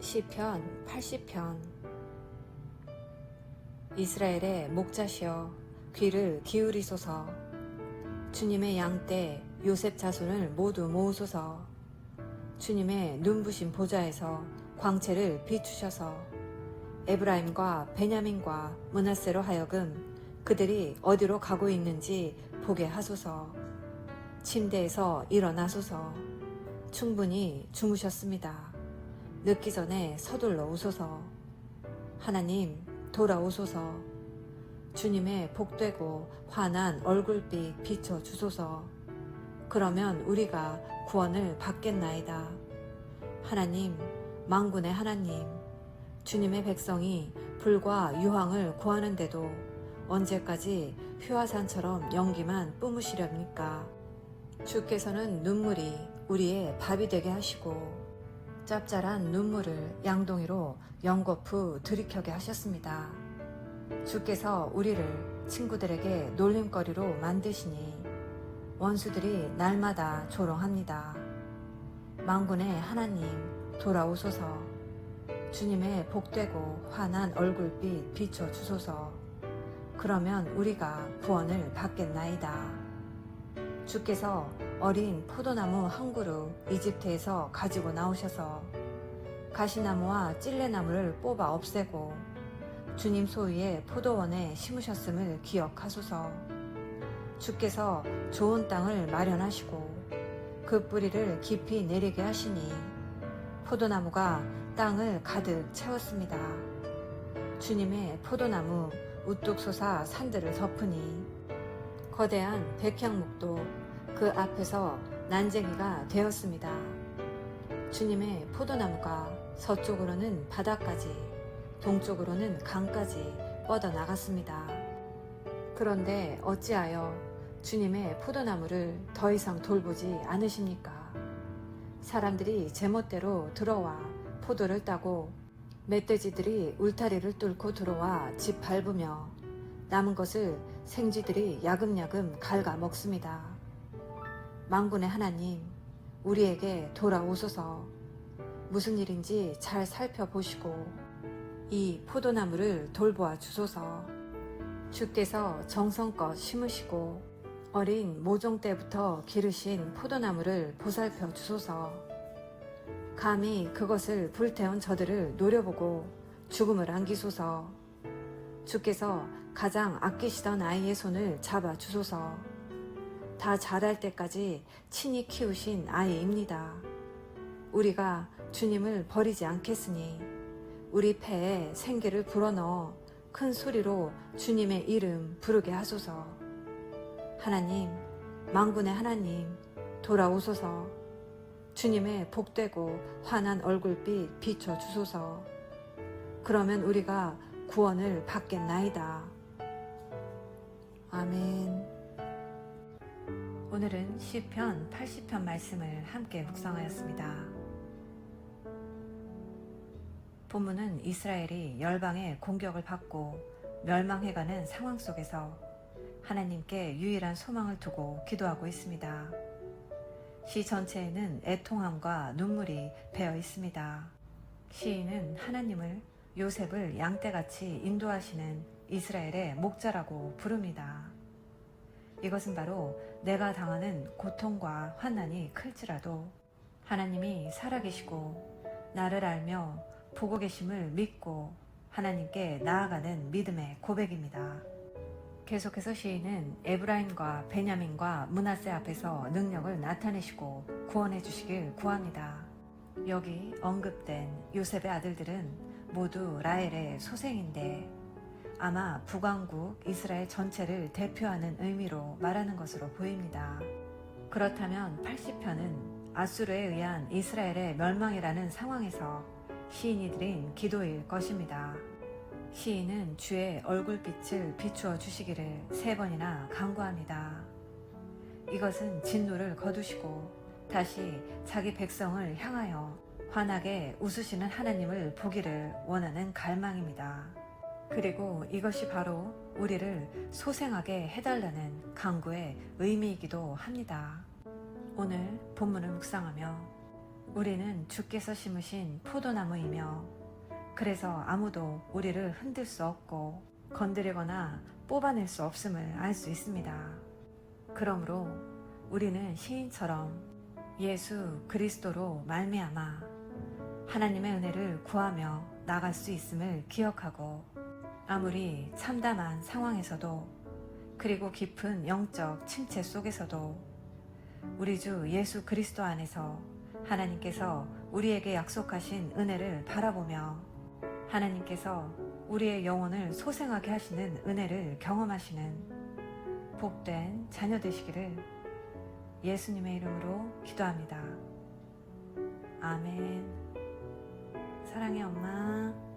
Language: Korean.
시편 80편. 이스라엘의 목자시여 귀를 기울이소서. 주님의 양떼 요셉 자손을 모두 모으소서. 주님의 눈부신 보좌에서 광채를 비추셔서 에브라임과 베냐민과 문하세로 하여금 그들이 어디로 가고 있는지 보게 하소서. 침대에서 일어나소서. 충분히 주무셨습니다. 늦기 전에 서둘러 오소서. 하나님, 돌아오소서. 주님의 복되고 환한 얼굴빛 비춰 주소서. 그러면 우리가 구원을 받겠나이다. 하나님, 망군의 하나님, 주님의 백성이 불과 유황을 구하는데도 언제까지 휘화산처럼 연기만 뿜으시렵니까? 주께서는 눈물이 우리의 밥이 되게 하시고 짭짤한 눈물을 양동이로 연거푸 들이켜게 하셨습니다. 주께서 우리를 친구들에게 놀림거리로 만드시니 원수들이 날마다 조롱합니다. 망군의 하나님 돌아오소서 주님의 복되고 환한 얼굴빛 비춰 주소서 그러면 우리가 구원을 받겠나이다. 주께서 어린 포도나무 한 그루 이집트에서 가지고 나오셔서 가시나무와 찔레나무를 뽑아 없애고 주님 소유의 포도원에 심으셨음을 기억하소서. 주께서 좋은 땅을 마련하시고 그 뿌리를 깊이 내리게 하시니 포도나무가 땅을 가득 채웠습니다. 주님의 포도나무 우뚝 솟아 산들을 덮으니 거대한 백향목도 그 앞에서 난쟁이가 되었습니다. 주님의 포도나무가 서쪽으로는 바다까지, 동쪽으로는 강까지 뻗어 나갔습니다. 그런데 어찌하여 주님의 포도나무를 더 이상 돌보지 않으십니까? 사람들이 제멋대로 들어와 포도를 따고 멧돼지들이 울타리를 뚫고 들어와 집 밟으며 남은 것을 생쥐들이 야금야금 갉아 먹습니다. 망군의 하나님, 우리에게 돌아오소서. 무슨 일인지 잘 살펴보시고 이 포도나무를 돌보아 주소서. 주께서 정성껏 심으시고 어린 모종 때부터 기르신 포도나무를 보살펴 주소서. 감히 그것을 불태운 저들을 노려보고 죽음을 안기소서. 주께서 가장 아끼시던 아이의 손을 잡아 주소서 다 자랄 때까지 친히 키우신 아이입니다. 우리가 주님을 버리지 않겠으니 우리 폐에 생기를 불어넣어 큰 소리로 주님의 이름 부르게 하소서. 하나님, 망군의 하나님, 돌아오소서. 주님의 복되고 환한 얼굴빛 비춰 주소서. 그러면 우리가 구원을 받겠나이다. 아멘. 오늘은 시편 80편 말씀을 함께 묵상하였습니다. 본문은 이스라엘이 열방의 공격을 받고 멸망해가는 상황 속에서 하나님께 유일한 소망을 두고 기도하고 있습니다. 시 전체에는 애통함과 눈물이 배어 있습니다. 시인은 하나님을 요셉을 양떼같이 인도하시는 이스라엘의 목자라고 부릅니다. 이것은 바로 내가 당하는 고통과 환난이 클지라도 하나님이 살아계시고 나를 알며 보고 계심을 믿고 하나님께 나아가는 믿음의 고백입니다. 계속해서 시인은 에브라임과 베냐민과 문하세 앞에서 능력을 나타내시고 구원해 주시길 구합니다. 여기 언급된 요셉의 아들들은 모두 라헬의 소생인데 아마 북왕국 이스라엘 전체를 대표하는 의미로 말하는 것으로 보입니다. 그렇다면 80편은 아수르에 의한 이스라엘의 멸망이라는 상황에서 시인이 드린 기도일 것입니다. 시인은 주의 얼굴빛을 비추어 주시기를 세 번이나 간구합니다. 이것은 진노를 거두시고 다시 자기 백성을 향하여 환하게 웃으시는 하나님을 보기를 원하는 갈망입니다. 그리고 이것이 바로 우리를 소생하게 해달라는 강구의 의미이기도 합니다. 오늘 본문을 묵상하며 우리는 주께서 심으신 포도나무이며 그래서 아무도 우리를 흔들 수 없고 건드리거나 뽑아낼 수 없음을 알 수 있습니다. 그러므로 우리는 시인처럼 예수 그리스도로 말미암아 하나님의 은혜를 구하며 나갈 수 있음을 기억하고 아무리 참담한 상황에서도 그리고 깊은 영적 침체 속에서도 우리 주 예수 그리스도 안에서 하나님께서 우리에게 약속하신 은혜를 바라보며 하나님께서 우리의 영혼을 소생하게 하시는 은혜를 경험하시는 복된 자녀 되시기를 예수님의 이름으로 기도합니다. 아멘. 사랑해 엄마.